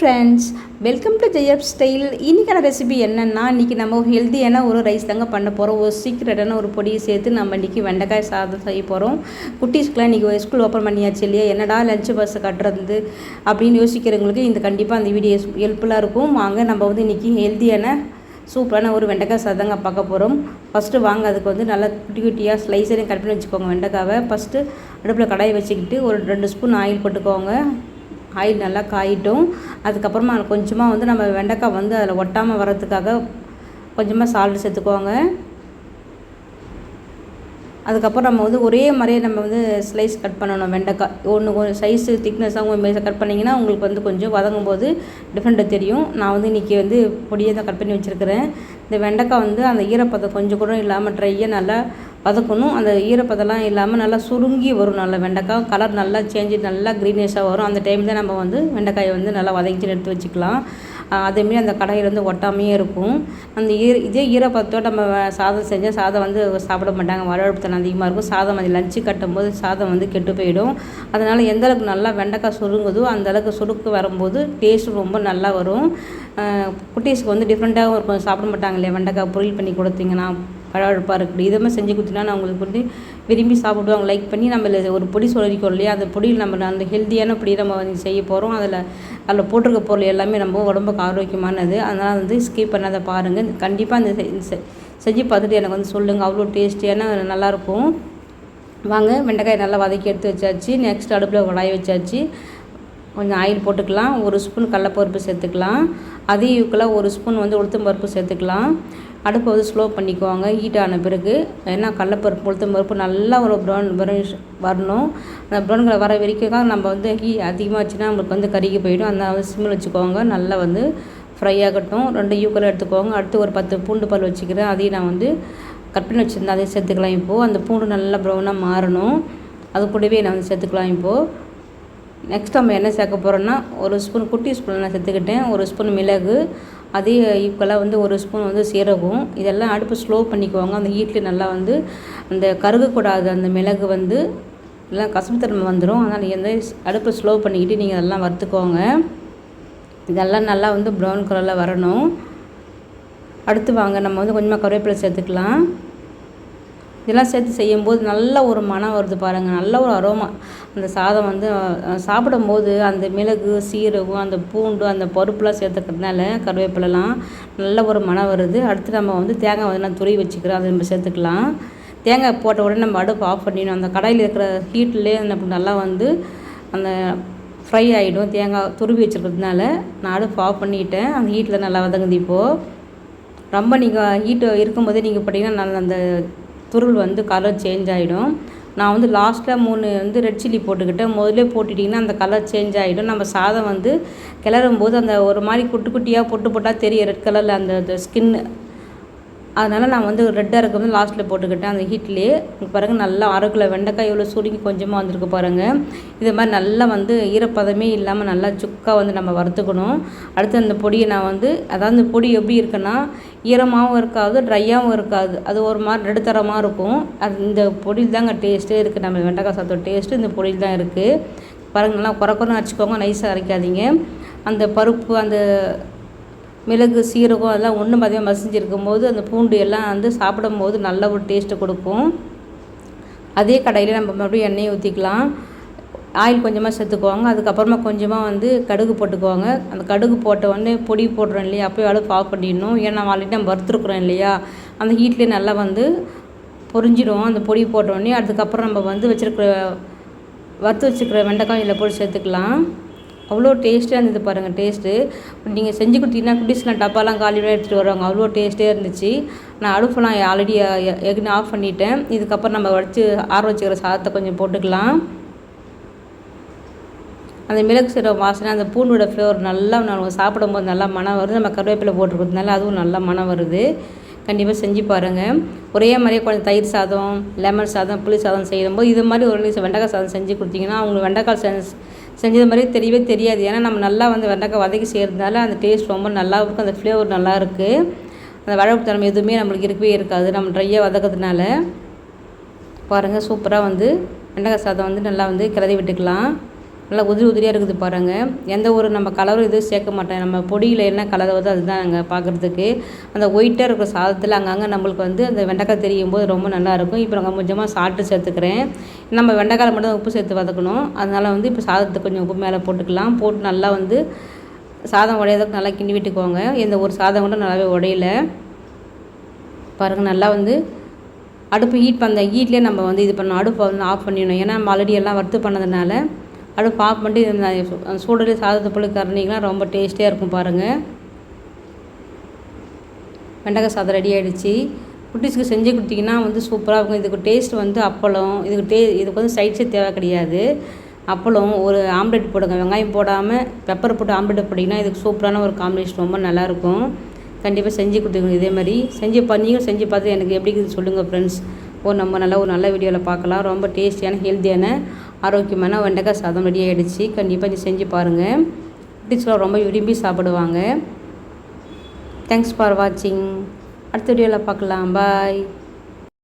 Friends welcome to ஜெயப் style இன்றைக்கான recipe என்னென்னா இன்றைக்கி நம்ம ஒரு ஹெல்த்தியான ஒரு ரைஸ் தாங்க பண்ண போகிறோம் ஒரு சீக்கிரட்டான ஒரு பொடியை சேர்த்து நம்ம இன்றைக்கி வெண்டைக்காய் சாதம் செய்ய போகிறோம் குட்டீஸ்க்குலாம் இன்றைக்கி ஸ்கூல் ஓப்பன் பண்ணியாச்சு இல்லையா? என்னடா லஞ்ச் பஸ் கட்டுறது அப்படின்னு யோசிக்கிறவங்களுக்கு இந்த கண்டிப்பாக அந்த வீடியோ ஹெல்ப்ஃபுல்லாக இருக்கும். வாங்க நம்ம வந்து இன்றைக்கி ஹெல்த்தியான சூப்பரான ஒரு வெண்டைக்காய் சாதங்க பார்க்க போகிறோம் ஃபஸ்ட்டு வாங்க அதுக்கு வந்து நல்லா குட்டி குட்டியாக ஸ்லைஸரையும் கட் பண்ணி வச்சுக்கோங்க வெண்டைக்காவை. ஃபஸ்ட்டு அடுப்பில் கடாயை வச்சுக்கிட்டு ஒரு ரெண்டு ஸ்பூன் ஆயில் போட்டுக்கோங்க. ஆயில் நல்லா காயிட்டும். அதுக்கப்புறமா கொஞ்சமாக வந்து நம்ம வெண்டைக்காய் வந்து அதில் ஒட்டாமல் வர்றதுக்காக கொஞ்சமாக சால்ட் சேர்த்துக்கோங்க. அதுக்கப்புறம் நம்ம வந்து ஒரே மாதிரியே நம்ம வந்து ஸ்லைஸ் கட் பண்ணணும் வெண்டைக்காய். ஒன்று கொஞ்சம் சைஸு திக்னஸாக மேலே கட் பண்ணிங்கன்னா உங்களுக்கு வந்து கொஞ்சம் வதங்கும் போது டிஃப்ரெண்ட்டாக தெரியும். நான் வந்து இன்றைக்கி வந்து பொடியை தான் கட் பண்ணி வச்சுருக்கிறேன். இந்த வெண்டைக்காய் வந்து அந்த ஈரப்பதம் கொஞ்சம் கூட இல்லாமல் ட்ரையாக நல்லா வதக்கணும் அந்த ஈரப்பதெல்லாம் இல்லாமல் நல்லா சுருங்கி வரும். நல்லா வெண்டைக்காய் கலர் நல்லா சேஞ்சு நல்லா க்ரீனிஷாக வரும். அந்த டைம் தான் நம்ம வந்து வெண்டைக்காயை வந்து நல்லா வதக்கிட்டு எடுத்து வச்சுக்கலாம். அதேமாரி அந்த கடாயில் வந்து ஒட்டாமையே இருக்கும். அந்த ஈர இதே ஈரப்பதத்தோடு நம்ம சாதம் செஞ்சால் சாதம் வந்து சாப்பிட மாட்டாங்க. வளர்ப்புத்தனம் அதிகமாக இருக்கும். சாதம் அது லஞ்சு கட்டும்போது சாதம் வந்து கெட்டு போயிடும். அதனால் எந்த அளவுக்கு நல்லா வெண்டைக்காய் சுருங்குதோ அந்த அளவுக்கு சுருக்கு வரும்போது டேஸ்ட் ரொம்ப நல்லா வரும். குட்டீஸ்க்கு வந்து டிஃப்ரெண்ட்டாகவும் இருக்கும். சாப்பிட மாட்டாங்க இல்லையா? வெண்டைக்காய் பொரியல் பண்ணி கொடுத்தீங்கன்னா. பழப்பழப்பாக இருக்குது இதை மாதிரி செஞ்சு கொடுத்தீங்கன்னா அவங்களுக்கு வந்து விரும்பி சாப்பிடுவாங்க லைக் பண்ணி நம்ம ஒரு பொடி சொல்லிக்கோ இல்லையா? அந்த பொடியில் நம்ம அந்த ஹெல்த்தியான பொடி நம்ம செய்ய போகிறோம் அதில் அதில் போட்டிருக்க பொருள் எல்லாமே நம்ம உடம்புக்கு ஆரோக்கியமானது. அதனால் வந்து ஸ்கிப் பண்ணாத பாருங்கள் கண்டிப்பாக அந்த செஞ்சு பார்த்துட்டு எனக்கு வந்து சொல்லுங்கள் அவ்வளோ டேஸ்டியான நல்லாயிருக்கும் வாங்க. வெண்டைக்காய் நல்லா வதக்கி எடுத்து வச்சாச்சு. நெக்ஸ்ட் அடுப்பில் கடாய் வச்சாச்சு. கொஞ்சம் ஆயில் போட்டுக்கலாம். ஒரு ஸ்பூன் கடலப்பருப்பு சேர்த்துக்கலாம். அதே யூக்கெல்லாம் ஒரு ஸ்பூன் வந்து உளுத்தம் பருப்பு சேர்த்துக்கலாம். அடுப்பை வந்து ஸ்லோ பண்ணிக்குவாங்க ஹீட் ஆன பிறகு. ஏன்னா கடலப்பருப்பு உளுத்தம் பருப்பு நல்லா ஒரு ப்ரௌன் ப்ரௌனிஷ் வரணும். அந்த ப்ரௌன் கலர் வர வரைக்கும் தான் நம்ம வந்து ஹீ அதிகமாக வச்சுன்னா நம்மளுக்கு வந்து கருகி போயிடும். அந்த சிம்மில் வச்சுக்கோங்க. நல்லா வந்து ஃப்ரை ஆகட்டும். ரெண்டு யூக்கெல்லாம் எடுத்துக்கோங்க. அடுத்து ஒரு பத்து பூண்டு பல் வச்சுக்கிறேன். அதையும் நான் வந்து கட் பண்ணி வச்சுருந்தேன். அதையும் சேர்த்துக்கலாம் இப்போது அந்த பூண்டு நல்லா ப்ரௌனாக மாறணும். அது கூடவே நான் வந்து சேர்த்துக்கலாம் இப்போது நெக்ஸ்ட் நம்ம என்ன சேர்க்க போகிறோன்னா ஒரு ஸ்பூன் குட்டி ஸ்பூன் நான் சேர்த்துக்கிட்டேன். ஒரு ஸ்பூன் மிளகு அதே ஈக்குவலாக வந்து ஒரு ஸ்பூன் வந்து சீரகம். இதெல்லாம் அடுப்பு ஸ்லோ பண்ணிக்குவாங்க. அந்த ஹீட்லேயே நல்லா வந்து அந்த கருகக்கூடாது அந்த மிளகு வந்து எல்லாம் கசப்புத்தன்மை வந்துடும் அதனால் எந்த அடுப்பை ஸ்லோ பண்ணிக்கிட்டு நீங்கள் அதெல்லாம் வறுத்துக்கோங்க. இதெல்லாம் நல்லா வந்து ப்ரௌன் கலரில் வரணும். அடுத்து வாங்க நம்ம வந்து கொஞ்சமாக கருவேப்பிலை சேர்த்துக்கலாம். இதெல்லாம் சேர்த்து செய்யும்போது நல்ல ஒரு மனம் வருது பாருங்கள் நல்ல ஒரு அரோமா. அந்த சாதம் வந்து சாப்பிடும்போது அந்த மிளகு சீரகம் அந்த பூண்டு அந்த பருப்புலாம் சேர்த்துக்கிறதுனால கருவேப்பிலலாம் நல்ல ஒரு மனம் வருது. அடுத்து நம்ம வந்து தேங்காய் வந்து நான் துருவி வச்சுக்கிறோம் அதை நம்ம சேர்த்துக்கலாம். தேங்காய் போட்ட உடனே நம்ம அடுப்பு ஆஃப் பண்ணிடணும். அந்த கடையில் இருக்கிற ஹீட்லேயே நமக்கு நல்லா வந்து அந்த ஃப்ரை ஆகிடும் தேங்காய் துருவி வச்சுருக்கிறதுனால நான் அடுப்பு ஆஃப் பண்ணிவிட்டேன் அந்த ஹீட்டில் நல்லா வதங்குது இப்போது ரொம்ப நீங்கள் ஹீட்டு இருக்கும்போதே நீங்கள் போட்டிங்கன்னா நல்ல அந்த துருள் வந்து கலர் சேஞ்ச் ஆகிடும் நான் வந்து லாஸ்ட்டில் மூணு வந்து ரெட் சில்லி போட்டுக்கிட்டேன். முதல்ல போட்டுட்டிங்கன்னா அந்த கலர் சேஞ்ச் ஆகிடும் நம்ம சாதம் வந்து கிளறும் போது அந்த ஒரு மாதிரி குட்டி குட்டியாக பொட்டு போட்டால் தெரியும். ரெட் கலரில் அந்த ஸ்கின் அதனால் நான் வந்து ரெட்டாக இருக்க வந்து லாஸ்ட்டில் போட்டுக்கிட்டேன். அந்த ஹீட்லேயே பாருங்கள் நல்லா அரைக்கில். வெண்டைக்காய் எவ்வளோ சுருங்கி கொஞ்சமாக வந்திருக்கு பாருங்கள் இது மாதிரி நல்லா வந்து ஈரப்பதமே இல்லாமல் நல்லா சுக்காக வந்து நம்ம வறுத்துக்கணும். அடுத்து அந்த பொடியை நான் வந்து அதாவது பொடி எப்படி இருக்குன்னா ஈரமாகவும் இருக்காது ட்ரையாகவும் இருக்காது. அது ஒரு மாதிரி நடுத்தரமாக இருக்கும். அது இந்த பொடியில் தாங்க டேஸ்ட்டே இருக்குது நம்ம வெண்டைக்காய் சாத்தோட டேஸ்ட்டு இந்த பொடியில் தான் இருக்குது பாருங்கள் நல்லா குறை அரைச்சிக்கோங்க. நைஸாக அரைக்காதீங்க. அந்த பருப்பு அந்த மிளகு சீரகம் அதெல்லாம் ஒன்றும் மதியம் மசிஞ்சிருக்கும் போது அந்த பூண்டு எல்லாம் வந்து சாப்பிடும் போது நல்ல ஒரு டேஸ்ட்டு கொடுக்கும். அதே கடையில் நம்ம மறுபடியும் எண்ணெயை ஊற்றிக்கலாம் ஆயில் கொஞ்சமாக சேர்த்துக்குவாங்க. அதுக்கப்புறமா கொஞ்சமாக வந்து கடுகு போட்டுக்குவாங்க. அந்த கடுகு போட்ட உடனே பொடி போடுறோம் இல்லையா அப்போயே அளவு ஆஃப் பண்ணிடணும். ஏன்னா ஆல்ரெடி நம்ம வறுத்துருக்குறோம் இல்லையா அந்த ஹீட்லேயே நல்லா வந்து பொரிஞ்சிடும். அந்த பொடி போட்டோடனே அதுக்கப்புறம் நம்ம வந்து வச்சுருக்கிற வறுத்து வச்சுருக்கிற வெண்டைக்காய் இதில் போட்டு சேர்த்துக்கலாம். அவ்வளோ டேஸ்ட்டாக இருந்தது பாருங்கள் டேஸ்ட்டு நீங்கள் செஞ்சு கொடுத்தீங்கன்னா குட்டிஸ்லாம் டப்பாலாம் காலி எடுத்துகிட்டு வருவாங்க. அவ்வளோ டேஸ்ட்டே இருந்துச்சு. நான் அடுப்பெல்லாம் ஆல்ரெடி எக்னு ஆஃப் பண்ணிட்டேன். இதுக்கப்புறம் நம்ம வடித்து ஆற வச்சுக்கிற சாதத்தை கொஞ்சம் போட்டுக்கலாம். அந்த மிளகு சீரகம் வாசனை அந்த பூண்டோட ஃப்ளேவர் நல்லா நம்ம சாப்பிடும்போது நல்லா மனம் வருது. நம்ம கருவேப்பிலை போட்டுருக்கிறதுனால அதுவும் நல்லா மனம் வருது. கண்டிப்பாக செஞ்சு பாருங்கள் ஒரே மாதிரியே கொஞ்சம் தயிர் சாதம் லெமன் சாதம் புளி சாதம் செய்யும்போது இது மாதிரி ஒரு நிமிஷம் வெண்டைக்காய் சாதம் செஞ்சு கொடுத்தீங்கன்னா அவங்க வெண்டைக்காய் செஞ்சது மாதிரி தெரியவே தெரியாது. ஏன்னா நம்ம நல்லா வந்து வெண்டைக்காய் வதக்கி செய்கிறதுனால அந்த டேஸ்ட் ரொம்ப நல்லா இருக்கும். அந்த ஃப்ளேவர் நல்லா இருக்குது அந்த வழப்புத்தனம் எதுவுமே நம்மளுக்கு இருக்கவே இருக்காது. நம்ம ட்ரையாக வதக்கிறதுனால. பாருங்கள் சூப்பராக வந்து வெண்டைக்காய் சாதம் வந்து நல்லா வந்து கிளறி விட்டுக்கலாம். நல்லா உதிரி உதிரியாக இருக்குது பாருங்கள் எந்த ஒரு நம்ம கலரும் எதுவும் சேர்க்க மாட்டேன் நம்ம பொடியில் என்ன கலர் வருதோ அதுதான் அங்கே பார்க்குறதுக்கு அந்த ஒயிட்டாக இருக்கிற சாதத்தில் அங்கங்கே நம்மளுக்கு வந்து அந்த வெண்டைக்காய் தெரியும் போது ரொம்ப நல்லாயிருக்கும் இப்போ நாங்கள் கொஞ்சமாக சால்ட்டு சேர்த்துக்கிறேன். நம்ம வெண்டைக்காயில் மட்டும் உப்பு சேர்த்து வதக்கணும். அதனால் வந்து இப்போ சாதத்தை கொஞ்சம் உப்பு மேலே போட்டுக்கலாம். போட்டு நல்லா வந்து சாதம் உடையதுக்கு நல்லா கிண்டி விட்டுக்கோங்க. எந்த ஒரு சாதம் கூட நல்லாவே உடையல. பாருங்கள் நல்லா வந்து அடுப்பு ஹீட் பண்ண ஹீட்லேயே நம்ம வந்து இது பண்ணணும். அடுப்பை வந்து ஆஃப் பண்ணிடணும். ஏன்னா நம்ம ஆல்ரெடி எல்லாம் வறுத்து பண்ணதுனால அடுப்பு பாப் பண்ணிட்டு இந்த சூடலே சாதத்தை போல கறனிங்கன்னா ரொம்ப டேஸ்டியாக இருக்கும் பாருங்கள் வெண்டைக்காய் சாதம் ரெடி ஆகிடுச்சி குட்டீஸ்க்கு செஞ்சு கொடுத்தீங்கன்னா வந்து சூப்பராக இருக்கும். இதுக்கு டேஸ்ட் வந்து அப்பளம் இதுக்கு டே இதுக்கு வந்து சைட்ஸே தேவை கிடையாது. அப்பளம் ஒரு ஆம்லெட் போடுங்க. வெங்காயம் போடாமல் பெப்பர் போட்டு ஆம்லெட் போட்டிங்கன்னா இதுக்கு சூப்பரான ஒரு காம்பினேஷன் ரொம்ப நல்லாயிருக்கும். கண்டிப்பாக செஞ்சு கொடுத்துருங்க இதே மாதிரி. செஞ்சு பண்ணியும் செஞ்சு பார்த்து எனக்கு எப்படி இருக்குது சொல்லுங்கள் ஃப்ரெண்ட்ஸ் ஓ நம்ம நல்லா ஒரு நல்ல வீடியோவில் பார்க்கலாம். ரொம்ப டேஸ்டியான ஹெல்த்தியான ஆரோக்கியமான வெண்டைக்காய் சாதம் ரெடி ஆகிடுச்சு கண்டிப்பாக இது செஞ்சு பாருங்கள் குட்டீஸ்லாம் ரொம்ப விரும்பி சாப்பிடுவாங்க. தேங்க்ஸ் ஃபார் வாட்சிங் அடுத்த வீடியோவில் பார்க்கலாம். பாய்